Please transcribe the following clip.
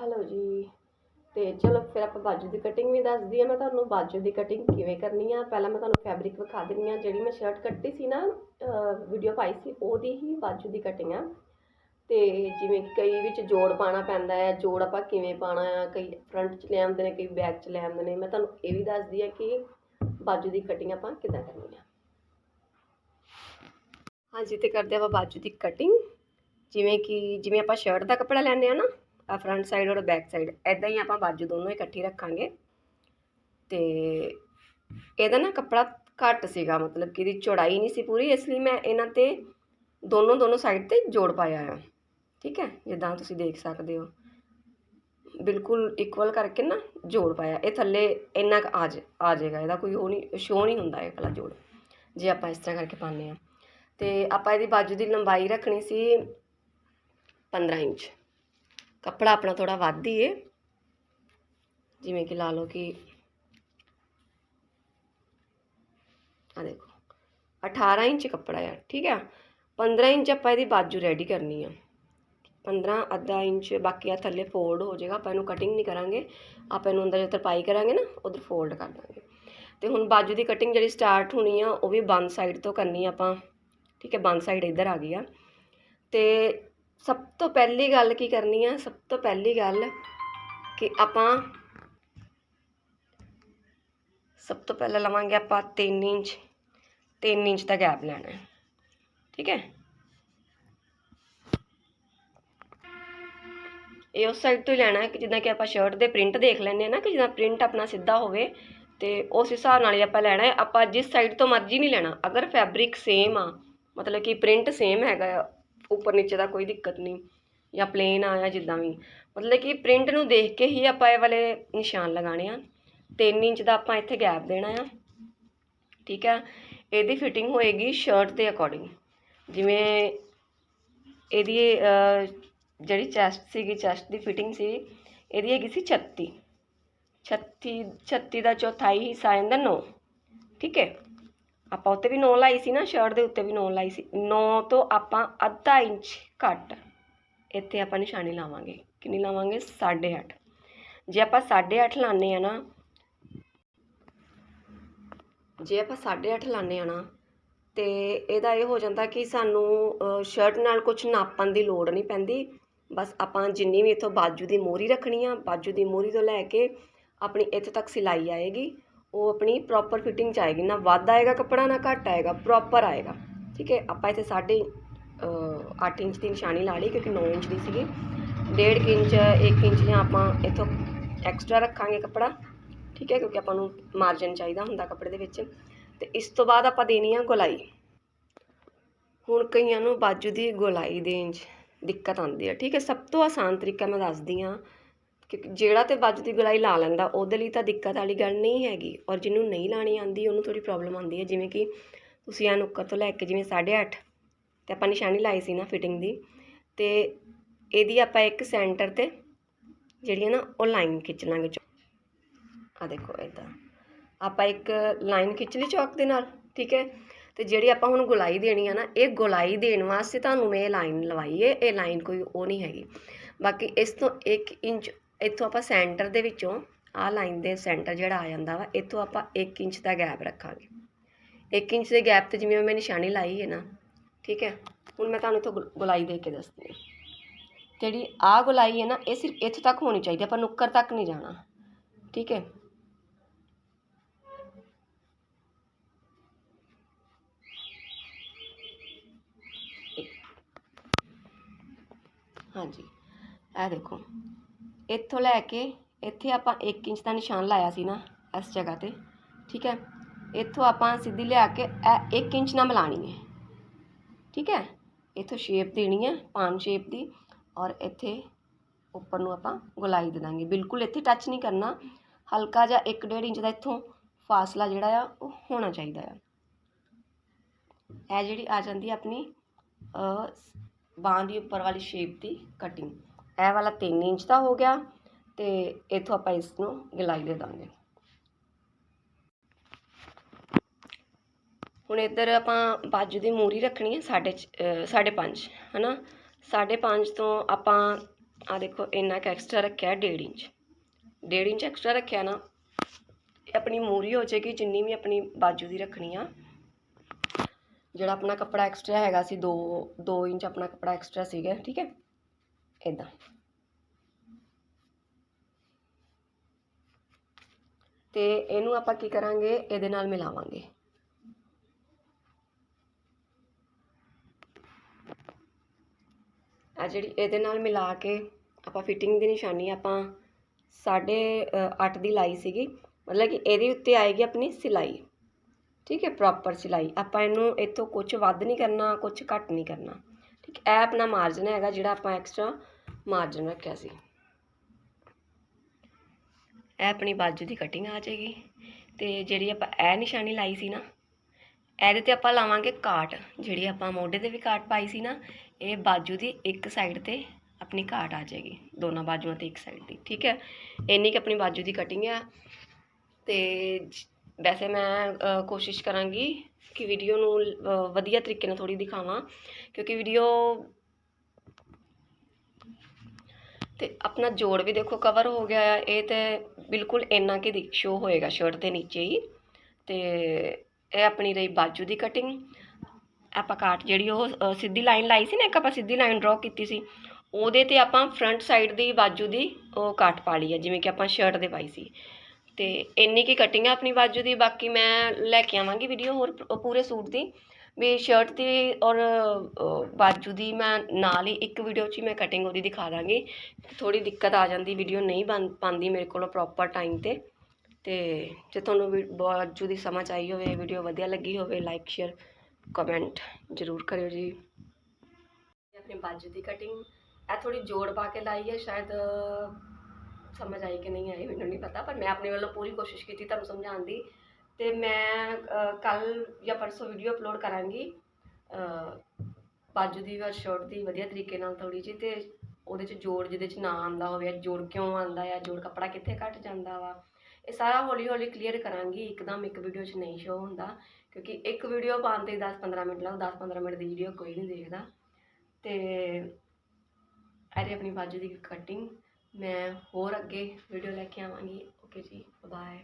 Hello ਜੀ। ਤੇ ਚਲੋ ਫਿਰ ਆਪਾਂ ਬਾਜੂ ਦੀ ਕਟਿੰਗ ਵੀ ਦੱਸਦੀ ਆ ਮੈਂ ਤੁਹਾਨੂੰ ਬਾਜੂ ਦੀ ਕਟਿੰਗ ਕਿਵੇਂ ਕਰਨੀ ਆ। ਪਹਿਲਾਂ ਮੈਂ ਤੁਹਾਨੂੰ ਫੈਬਰਿਕ ਵਿਖਾ ਦਿੰਨੀ ਆ ਜਿਹੜੀ ਮੈਂ ਸ਼ਰਟ ਕੱਟੀ ਸੀ ਨਾ ਵੀਡੀਓ ਪਾਈ ਸੀ, ਉਹਦੀ ਹੀ ਬਾਜੂ ਦੀ ਕਟਿੰਗ ਆ। ਤੇ ਜਿਵੇਂ ਕਿ ਕਈ ਵਿੱਚ ਜੋੜ ਪਾਣਾ ਪੈਂਦਾ ਹੈ। ਜੋੜ ਆਪਾਂ ਕਿਵੇਂ ਪਾਣਾ ਆ? ਕਈ ਫਰੰਟ 'ਚ ਲੈ ਆਉਂਦੇ ਨੇ, ਕਈ ਬੈਕ 'ਚ ਲੈ ਆਉਂਦੇ ਨੇ। ਮੈਂ ਤੁਹਾਨੂੰ ਇਹ ਵੀ ਦੱਸਦੀ ਆ ਕਿ ਬਾਜੂ ਦੀ ਕਟਿੰਗ ਆਪਾਂ ਕਿੱਦਾਂ ਕਰਨੀ ਆ। ਹਾਂਜੀ, ਤੇ ਕਰਦੇ ਆਪਾਂ ਬਾਜੂ ਦੀ ਕਟਿੰਗ ਜਿਵੇਂ ਕਿ, ਜਿਵੇਂ ਆਪਾਂ ਸ਼ਰਟ ਦਾ ਕੱਪੜਾ ਲੈਂਦੇ ਆ ਨਾ ਆ ਫਰੰਟ ਸਾਈਡ ਔਰ ਬੈਕ ਸਾਈਡ ਐਦਾਂ ਹੀ ਆਪਾਂ ਬਾਜੂ ਦੋਨੋਂ ਇਕੱਠੀ ਰੱਖਾਂਗੇ। ਤੇ ਇਹਦਾ ਨਾ ਕੱਪੜਾ ਘੱਟ ਸੀਗਾ, ਮਤਲਬ ਕਿ ਇਹਦੀ ਚੌੜਾਈ ਨਹੀਂ ਸੀ ਪੂਰੀ, ਇਸ ਲਈ ਮੈਂ ਇਹਨਾਂ ਤੇ ਦੋਨੋਂ ਦੋਨੋਂ ਸਾਈਡ ਤੇ ਜੋੜ ਪਾਇਆ ਆ। ਠੀਕ ਹੈ? ਜਿੱਦਾਂ ਤੁਸੀਂ ਦੇਖ ਸਕਦੇ ਹੋ। ਬਿਲਕੁਲ ਇਕੁਅਲ ਕਰਕੇ ਨਾ ਜੋੜ ਪਾਇਆ। ਇਹ ਥੱਲੇ ਇੰਨਾ ਕੁ ਆ ਜਾ, ਆ ਜਾਏਗਾ ਇਹਦਾ ਕੋਈ ਉਹ ਨਹੀਂ ਸ਼ੋ ਨਹੀਂ ਹੁੰਦਾ ਇਹ ਵਾਲਾ ਜੋੜ, ਜੇ ਆਪਾਂ ਇਸ ਤਰ੍ਹਾਂ ਕਰਕੇ ਪਾਉਂਦੇ ਆ ਤੇ ਆਪਾਂ ਇਹਦੀ ਬਾਜੂ ਦੀ ਲੰਬਾਈ ਰੱਖਣੀ ਸੀ 15 ਇੰਚ। ਕੱਪੜਾ ਆਪਣਾ ਥੋੜਾ ਵੱਧ ਹੀ ਏ। ਜਿਵੇਂ ਕਿ ਲਾ ਲਓ ਕਿ ਆ ਦੇਖੋ 18 ਇੰਚ ਕੱਪੜਾ ਆ, ਠੀਕ ਆ? 15 ਇੰਚ ਆਪਾਂ ਇਹਦੀ ਬਾਜੂ ਰੈਡੀ ਕਰਨੀ ਆ। 15 ਅੱਧਾ ਇੰਚ ਬਾਕੀ ਆ ਥੱਲੇ ਫੋਲਡ ਹੋ ਜਾਏਗਾ, ਆਪਾਂ ਇਹਨੂੰ ਕਟਿੰਗ ਨਹੀਂ ਕਰਾਂਗੇ। ਆਪਾਂ ਇਹਨੂੰ ਅੰਦਰ ਜਦੋਂ ਤਰਪਾਈ ਕਰਾਂਗੇ ਨਾ, ਉਧਰ ਫੋਲਡ ਕਰ ਦਾਂਗੇ। ਤੇ ਹੁਣ ਬਾਜੂ ਦੀ ਕਟਿੰਗ ਜਿਹੜੀ ਸਟਾਰਟ ਹੋਣੀ ਆ, ਉਹ ਵੀ ਬੰਦ ਸਾਈਡ ਤੋਂ ਕਰਨੀ ਆਪਾਂ। ਠੀਕ ਹੈ, ਬੰਦ ਸਾਈਡ ਇੱਧਰ ਆ ਗਈ ਆ। ਤੇ ਸਭ ਤੋਂ ਪਹਿਲੀ ਗੱਲ ਕੀ ਕਰਨੀ ਆ? ਸਭ ਤੋਂ ਪਹਿਲੀ ਗੱਲ ਕਿ ਆਪਾਂ ਸਭ ਤੋਂ ਪਹਿਲਾਂ ਲਵਾਂਗੇ ਆਪਾਂ 3 ਇੰਚ 3 ਇੰਚ ਦਾ ਗੈਪ ਲੈਣਾ। ਠੀਕ ਹੈ? ਇਹ ਉਸ ਸਾਈਡ ਤੋਂ ਹੀ ਲੈਣਾ ਕਿ ਜਿੱਦਾਂ ਕਿ ਆਪਾਂ ਸ਼ਰਟ ਦੇ ਪ੍ਰਿੰਟ ਦੇਖ ਲੈਂਦੇ ਆ ਨਾ, ਕਿ ਜਿੱਦਾਂ ਪ੍ਰਿੰਟ ਆਪਣਾ ਸਿੱਧਾ ਹੋਵੇ ਤੇ ਉਸ ਹਿਸਾਬ ਨਾਲ ਹੀ ਆਪਾਂ ਲੈਣਾ ਹੈ। ਆਪਾਂ ਜਿਸ ਸਾਈਡ ਤੋਂ ਮਰਜ਼ੀ ਨਹੀਂ ਲੈਣਾ। ਅਗਰ ਫੈਬਰਿਕ ਸੇਮ ਆ, ਮਤਲਬ ਕਿ ਪ੍ਰਿੰਟ ਸੇਮ ਹੈਗਾ ਆ ਉੱਪਰ ਨੀਚੇ ਦਾ ਕੋਈ ਦਿੱਕਤ ਨਹੀਂ ਜਾਂ ਪਲੇਨ ਆ ਜਾਂ ਜਿੱਦਾਂ ਵੀ। ਮਤਲਬ ਕਿ ਪ੍ਰਿੰਟ ਨੂੰ ਦੇਖ ਕੇ ਹੀ ਆਪਾਂ ਇਹ ਵਾਲੇ ਨਿਸ਼ਾਨ ਲਗਾਣੇ ਆ। 3 ਇੰਚ ਦਾ ਆਪਾਂ ਇੱਥੇ ਗੈਪ ਦੇਣਾ ਆ। ਠੀਕ ਆ? ਇਹਦੀ ਫਿਟਿੰਗ ਹੋਏਗੀ ਸ਼ਰਟ ਦੇ ਅਕੋਰਡਿੰਗ ਜਿਵੇਂ ਇਹਦੀ ਜਿਹੜੀ ਚੈਸਟ ਸੀਗੀ ਚੈਸਟ ਦੀ ਫਿਟਿੰਗ ਸੀ, ਇਹਦੀ ਹੈਗੀ ਸੀ 36 36 36 ਦਾ ਚੌਥਾਈ ਹਿੱਸਾ ਆਂਦਾ 9 ਠੀਕ ਹੈ? ਆਪਾਂ ਉੱਤੇ ਵੀ 9 ਲਾਈ ਸੀ ਨਾ ਸ਼ਰਟ ਦੇ ਉੱਤੇ ਵੀ 9 ਲਾਈ ਸੀ। 9 ਤੋਂ ਆਪਾਂ ਅੱਧਾ ਇੰਚ ਘੱਟ ਇੱਥੇ ਆਪਾਂ ਨਿਸ਼ਾਨੀ ਲਾਵਾਂਗੇ। ਕਿੰਨੀ ਲਾਵਾਂਗੇ? 8.5 ਜੇ ਆਪਾਂ 8.5 ਲਾਣੇ ਆ ਨਾ, ਜੇ ਆਪਾਂ 8.5 ਲਾਣੇ ਆ ਨਾ, ਤੇ ਇਹਦਾ ਇਹ ਹੋ ਜਾਂਦਾ ਕਿ ਸਾਨੂੰ ਸ਼ਰਟ ਨਾਲ ਕੁਝ ਨਾਪਣ ਦੀ ਲੋੜ ਨਹੀਂ ਪੈਂਦੀ। ਬਸ ਆਪਾਂ ਜਿੰਨੀ ਵੀ ਇੱਥੋਂ ਬਾਜੂ ਦੀ ਮੋਰੀ ਰੱਖਣੀ ਆ, ਬਾਜੂ ਦੀ ਮੋਰੀ ਤੋਂ ਲੈ ਕੇ ਆਪਣੀ ਇੱਥੇ ਤੱਕ ਸਿਲਾਈ ਆਏਗੀ। ਉਹ ਆਪਣੀ ਪ੍ਰੋਪਰ ਫਿਟਿੰਗ ਚ ਆਏਗੀ। ਨਾ ਵੱਧ ਆਏਗਾ ਕੱਪੜਾ, ਨਾ ਘੱਟ ਆਏਗਾ ਪ੍ਰੋਪਰ ਆਏਗਾ। ਠੀਕ ਹੈ, ਆਪਾਂ ਇੱਥੇ ਸਾਢੇ 8 ਇੰਚ ਦੀ ਨਿਸ਼ਾਨੀ ਲਾ ਲਈ ਕਿਉਂਕਿ 9 ਇੰਚ ਦੀ ਸੀਗੀ। 1.5 ਇੰਚ 1 ਇੰਚ ਜਾਂ ਆਪਾਂ ਇੱਥੋਂ ਐਕਸਟਰਾ ਰੱਖਾਂਗੇ ਕੱਪੜਾ। ਠੀਕ ਹੈ, ਕਿਉਂਕਿ ਆਪਾਂ ਨੂੰ ਮਾਰਜਨ ਚਾਹੀਦਾ ਹੁੰਦਾ ਕੱਪੜੇ ਦੇ ਵਿੱਚ। ਤੇ ਇਸ ਤੋਂ ਬਾਅਦ ਆਪਾਂ ਦੇਣੀ ਆ ਗੋਲਾਈ। ਹੁਣ ਕਈਆਂ ਨੂੰ ਬਾਜੂ ਦੀ ਗੋਲਾਈ ਦੇਣ 'ਚ ਦਿੱਕਤ ਆਉਂਦੀ ਹੈ ਠੀਕ ਹੈ, ਸਭ ਤੋਂ ਆਸਾਨ ਤਰੀਕਾ ਮੈਂ ਦੱਸਦੀ ਹਾਂ ਕਿ ਜਿਹੜਾ ਤੇ ਬਾਜੂ ਦੀ ਗੋਲਾਈ ਲਾ ਲੈਂਦਾ, ਉਹਦੇ ਲਈ ਤਾਂ ਦਿੱਕਤ ਵਾਲੀ ਗੱਲ ਨਹੀਂ ਹੈਗੀ। ਔਰ ਜਿਹਨੂੰ ਨਹੀਂ ਲਾਣੀ ਆਉਂਦੀ, ਉਹਨੂੰ ਥੋੜੀ ਪ੍ਰੋਬਲਮ ਆਉਂਦੀ ਹੈ। ਜਿਵੇਂ ਕਿ ਤੁਸੀਂ ਆ ਨੁੱਕਰ ਤੋਂ ਲੈ ਕੇ ਜਿਵੇਂ 8.5 ਤੇ ਆਪਾਂ ਨਿਸ਼ਾਨੀ ਲਾਈ ਸੀ ਨਾ ਫਿਟਿੰਗ ਦੀ, ਤੇ ਇਹਦੀ ਆਪਾਂ ਇੱਕ ਸੈਂਟਰ ਤੇ ਜਿਹੜੀ ਹੈ ਨਾ, ਉਹ ਲਾਈਨ ਖਿੱਚ ਲਾਂਗੇ ਆ ਦੇਖੋ ਇਦਾਂ ਆਪਾਂ ਇੱਕ ਲਾਈਨ ਖਿੱਚ ਲਈ ਚੌਕ ਦੇ ਨਾਲ, ਠੀਕ ਹੈ? ਤੇ ਜਿਹੜੀ ਆਪਾਂ ਹੁਣ ਗੁਲਾਈ ਦੇਣੀ ਆ ਨਾ, ਇਹ ਗੁਲਾਈ ਦੇਣ ਵਾਸਤੇ ਤੁਹਾਨੂੰ ਮੈਂ ਇਹ ਲਾਈਨ ਲਵਾਈ ਹੈ। ਇਹ ਲਾਈਨ ਕੋਈ ਉਹ ਨਹੀਂ ਹੈਗੀ। ਬਾਕੀ ਇਸ ਤੋਂ 1 ਇੰਚ ਇੱਥੋਂ ਆਪਾਂ ਸੈਂਟਰ ਦੇ ਵਿੱਚੋਂ ਆਹ ਲਾਈਨ ਦੇ ਸੈਂਟਰ ਜਿਹੜਾ ਆ ਜਾਂਦਾ ਵਾ, ਇੱਥੋਂ ਆਪਾਂ 1 ਇੰਚ ਦਾ ਗੈਪ ਰੱਖਾਂਗੇ। 1 ਇੰਚ ਦੇ ਗੈਪ ਤੇ ਜਿਵੇਂ ਮੈਂ ਨਿਸ਼ਾਨੀ ਲਾਈ ਹੈ ਨਾ, ਠੀਕ ਹੈ, ਹੁਣ ਮੈਂ ਤੁਹਾਨੂੰ ਇੱਥੋਂ ਗੁ- ਗੁਲਾਈ ਦੇ ਕੇ ਦੱਸਦੀ ਹਾਂ। ਜਿਹੜੀ ਆਹ ਗੁਲਾਈ ਹੈ ਨਾ, ਇਹ ਸਿਰਫ ਇੱਥੇ ਤੱਕ ਹੋਣੀ ਚਾਹੀਦੀ, ਆਪਾਂ ਨੁੱਕਰ ਤੱਕ ਨਹੀਂ ਜਾਣਾ, ਠੀਕ ਹੈ। ਹਾਂਜੀ ਇਹ ਦੇਖੋ ਇੱਥੋਂ ਲੈ ਕੇ ਇੱਥੇ ਆਪਾਂ 1 ਇੰਚ ਦਾ ਨਿਸ਼ਾਨ ਲਾਇਆ ਸੀ ਨਾ ਇਸ ਜਗ੍ਹਾ ਤੇ, ਠੀਕ ਹੈ? ਇੱਥੋਂ ਆਪਾਂ ਸਿੱਧੀ ਲਿਆ ਕੇ ਇਹ 1 ਇੰਚ ਨਾਲ ਮਿਲਾਣੀ ਹੈ, ਠੀਕ ਹੈ? ਇੱਥੋਂ ਸ਼ੇਪ ਦੇਣੀ ਹੈ ਪਾਨ ਸ਼ੇਪ ਦੀ ਔਰ ਇੱਥੇ ਉੱਪਰ ਨੂੰ ਆਪਾਂ ਗੁਲਾਈ ਦੇ ਦਾਂਗੇ। ਬਿਲਕੁਲ ਇੱਥੇ ਟੱਚ ਨਹੀਂ ਕਰਨਾ। ਹਲਕਾ ਜਿਹਾ 1.5 ਇੰਚ ਦਾ ਇੱਥੋਂ ਫਾਸਲਾ ਜਿਹੜਾ ਆ, ਉਹ ਹੋਣਾ ਚਾਹੀਦਾ ਆ। ਇਹ ਜਿਹੜੀ ਆ ਜਾਂਦੀ ਆਪਣੀ ਬਾਂਹ ਦੀ ਉੱਪਰ ਵਾਲੀ ਸ਼ੇਪ ਦੀ ਕਟਿੰਗ ਇਹ ਵਾਲਾ 3 ਇੰਚ ਦਾ ਹੋ ਗਿਆ ਤੇ ਇੱਥੋਂ ਆਪਾਂ ਇਸ ਨੂੰ ਗੁਲਾਈ ਦੇ ਦਾਂਗੇ। ਹੁਣ ਇੱਧਰ ਆਪਾਂ ਬਾਜੂ ਦੀ ਮੂਰੀ ਰੱਖਣੀ ਹੈ ਸਾਢੇ ਚ- ਅਹ ਸਾਢੇ ਪੰਜ, ਹਨਾ? ਸਾਢੇ ਪੰਜ ਤੋਂ ਆਪਾਂ ਆ ਦੇਖੋ, ਇੰਨਾ ਕੁ ਐਕਸਟਰਾ ਰੱਖਿਆ 1.5 ਇੰਚ। 1.5 ਇੰਚ ਐਕਸਟਰਾ ਰੱਖਿਆ ਨਾ, ਇਹ ਆਪਣੀ ਮੂਰੀ ਹੋ ਜਾਏਗੀ ਜਿੰਨੀ ਵੀ ਆਪਣੀ ਬਾਜੂ ਦੀ ਰੱਖਣੀ ਆ। ਜਿਹੜਾ ਆਪਣਾ ਕੱਪੜਾ ਐਕਸਟਰਾ ਹੈਗਾ ਸੀ 2 2 ਇੰਚ ਆਪਣਾ ਕੱਪੜਾ ਐਕਸਟਰਾ ਸੀਗਾ, ਠੀਕ ਹੈ? ਇਦਾਂ ਤੇ ਇਹਨੂੰ ਆਪਾਂ ਕੀ ਕਰਾਂਗੇ? ਇਹਦੇ ਨਾਲ ਮਿਲਾਵਾਂਗੇ। ਆ ਜਿਹੜੀ ਇਹਦੇ ਨਾਲ ਮਿਲਾ ਕੇ ਆਪਾਂ ਫਿਟਿੰਗ ਦੀ ਨਿਸ਼ਾਨੀ ਆਪਾਂ ਸਾਢੇ ਅ, ਅੱਠ ਦੀ ਲਾਈ ਸੀਗੀ। ਮਤਲਬ ਕਿ ਇਹਦੇ ਉੱਤੇ ਆਏਗੀ ਆਪਣੀ ਸਿਲਾਈ। ਠੀਕ ਹੈ? ਪ੍ਰੋਪਰ ਸਿਲਾਈ। ਆਪਾਂ ਇਹਨੂੰ ਇੱਥੋਂ ਕੁਝ ਵੱਧ ਨਹੀਂ ਕਰਨਾ ਕੁਝ ਘੱਟ ਨਹੀਂ ਕਰਨਾ। ਇਹ ਆਪਣਾ ਮਾਰਜਨ ਹੈਗਾ ਜਿਹੜਾ ਆਪਾਂ ਐਕਸਟਰਾ ਮਾਰਜਨ ਰੱਖਿਆ ਸੀ। ਇਹ ਆਪਣੀ ਬਾਜੂ ਦੀ ਕਟਿੰਗ ਆ ਜਾਏਗੀ ਤੇ ਜਿਹੜੀ ਆਪਾਂ ਇਹ ਨਿਸ਼ਾਨੀ ਲਾਈ ਸੀ ਨਾ, ਇਹਦੇ ਤੇ ਆਪਾਂ ਲਾਵਾਂਗੇ ਕਾਟ, ਜਿਹੜੀ ਆਪਾਂ ਮੋਢੇ ਤੇ ਵੀ ਕਾਟ ਪਾਈ ਸੀ ਨਾ, ਇਹ ਬਾਜੂ ਦੀ ਇੱਕ ਸਾਈਡ ਤੇ ਆਪਣੀ ਕਾਟ ਆ ਜਾਏਗੀ, ਦੋਨਾਂ ਬਾਜੂਆਂ ਤੇ ਇੱਕ ਸਾਈਡ ਦੀ, ਠੀਕ ਹੈ? ਇੰਨੀ ਕਿ ਆਪਣੀ ਬਾਜੂ ਦੀ ਕਟਿੰਗ ਆ ਤੇ ਵੈਸੇ ਮੈਂ ਕੋਸ਼ਿਸ਼ ਕਰਾਂਗੀ ਕਿ ਵੀਡੀਓ ਨੂੰ ਵਧੀਆ ਤਰੀਕੇ ਨਾਲ ਥੋੜੀ ਦਿਖਾਵਾਂ, ਕਿਉਂਕਿ ਵੀਡੀਓ ਤੇ ਆਪਣਾ ਜੋੜ ਵੀ ਦੇਖੋ ਕਵਰ ਹੋ ਗਿਆ ਆ, ਇਹ ਤੇ ਬਿਲਕੁਲ ਇੰਨਾ ਕਿ ਦੀ ਸ਼ੋ ਹੋਏਗਾ ਸ਼ਰਟ ਦੇ ਨੀਚੇ ਹੀ, ਤੇ ਇਹ ਆਪਣੀ ਰਹੀ ਬਾਜੂ ਦੀ ਕਟਿੰਗ ਆਪਾਂ ਕਾਟ ਜਿਹੜੀ ਉਹ ਸਿੱਧੀ ਲਾਈਨ ਲਾਈ ਸੀ ਨਾ, ਇੱਕ ਆਪਾਂ ਸਿੱਧੀ ਲਾਈਨ ਡਰਾ ਕੀਤੀ ਸੀ, ਉਹਦੇ ਤੇ ਆਪਾਂ ਫਰੰਟ ਸਾਈਡ ਦੀ ਬਾਜੂ ਦੀ ਉਹ ਕਾਟ ਪਾ ਲਈ ਹੈ ਜਿਵੇਂ ਕਿ ਆਪਾਂ ਸ਼ਰਟ ਦੇ ਪਾਈ ਸੀ। ਤੇ ਇੰਨੀ ਕੀ ਕਟਿੰਗ ਆ ਆਪਣੀ ਬਾਜੂ ਦੀ, ਬਾਕੀ ਮੈਂ ਲੈ ਕੇ ਆਵਾਂਗੀ ਵੀਡੀਓ ਹੋਰ ਪੂਰੇ ਸੂਟ ਦੀ। ਵੀ ਸ਼ਰਟ ਦੀ ਔਰ ਬਾਜੂ ਦੀ ਮੈਂ ਨਾਲ ਹੀ ਇੱਕ ਵੀਡੀਓ 'ਚ ਹੀ ਮੈਂ ਕਟਿੰਗ ਉਹਦੀ ਦਿਖਾ ਦਾਂਗੀ। ਥੋੜੀ ਦਿੱਕਤ ਆ ਜਾਂਦੀ ਵੀਡੀਓ ਨਹੀਂ ਬਣ, ਪਾਉਂਦੀ ਮੇਰੇ ਕੋਲ ਪ੍ਰੋਪਰ ਟਾਈਮ ਤੇ। ਤੇ ਜੇ ਤੁਹਾਨੂੰ ਵੀ ਬਾਜੂ ਦੀ ਸਮਝ ਆਈ ਹੋਵੇ ਵੀਡੀਓ ਵਧੀਆ ਲੱਗੀ ਹੋਵੇ ਲਾਈਕ ਸ਼ੇਅਰ ਕਮੈਂਟ ਜ਼ਰੂਰ ਕਰਿਓ ਜੀ। ਇਹ ਆਪਣੀ ਬਾਜੂ ਦੀ ਕਟਿੰਗ ਇਹ ਥੋੜੀ ਜੋੜ ਪਾ ਕੇ ਲਾਈ ਹੈ, ਸ਼ਾਇਦ ਸਮਝ ਆਈ ਕਿ ਨਹੀਂ ਆਈ, ਮੈਨੂੰ ਨਹੀਂ ਪਤਾ, ਪਰ ਮੈਂ ਆਪਣੇ ਵੱਲੋਂ ਪੂਰੀ ਕੋਸ਼ਿਸ਼ ਕੀਤੀ ਤੁਹਾਨੂੰ ਸਮਝਾਉਣ ਦੀ। ਤੇ ਮੈਂ ਕੱਲ ਜਾਂ ਪਰਸੋਂ ਵੀਡੀਓ ਅਪਲੋਡ ਕਰਾਂਗੀ। ਬਾਜੂ ਦੀ ਔਰ ਸ਼ਰਟ ਦੀ ਵਧੀਆ ਤਰੀਕੇ ਨਾਲ ਥੋੜੀ ਜਿਹੀ, ਤੇ ਉਹਦੇ ਚ ਜੋੜ ਜਿਹਦੇ ਚ ਨਾ ਆਂਦਾ ਹੋਵੇ ਜੋੜ ਕਿਉਂ ਆਂਦਾ ਆ ਜੋੜ ਕੱਪੜਾ ਕਿੱਥੇ ਘਟ ਜਾਂਦਾ ਵਾ, ਇਹ ਸਾਰਾ ਹੌਲੀ ਹੌਲੀ ਕਲੀਅਰ ਕਰਾਂਗੀ, ਇੱਕਦਮ ਇੱਕ ਵੀਡੀਓ 'ਚ ਨਹੀਂ ਸ਼ੋ ਹੁੰਦਾ, ਕਿਉਂਕਿ ਇੱਕ ਵੀਡੀਓ ਪਾਉਣ ਤੇ 10-15 ਮਿੰਟ ਲੱਗਦਾ 10-15 ਮਿੰਟ ਦੀ ਵੀਡੀਓ ਕੋਈ ਨਹੀਂ ਦੇਖਦਾ। ਤੇ ਅਰੇ ਆਪਣੀ ਬਾਜੂ ਦੀ ਕਟਿੰਗ ਮੈਂ ਹੋਰ ਅੱਗੇ ਵੀਡੀਓ ਲੈ ਕੇ ਆਵਾਂਗੀ। ਓਕੇ ਜੀ ਬਾਏ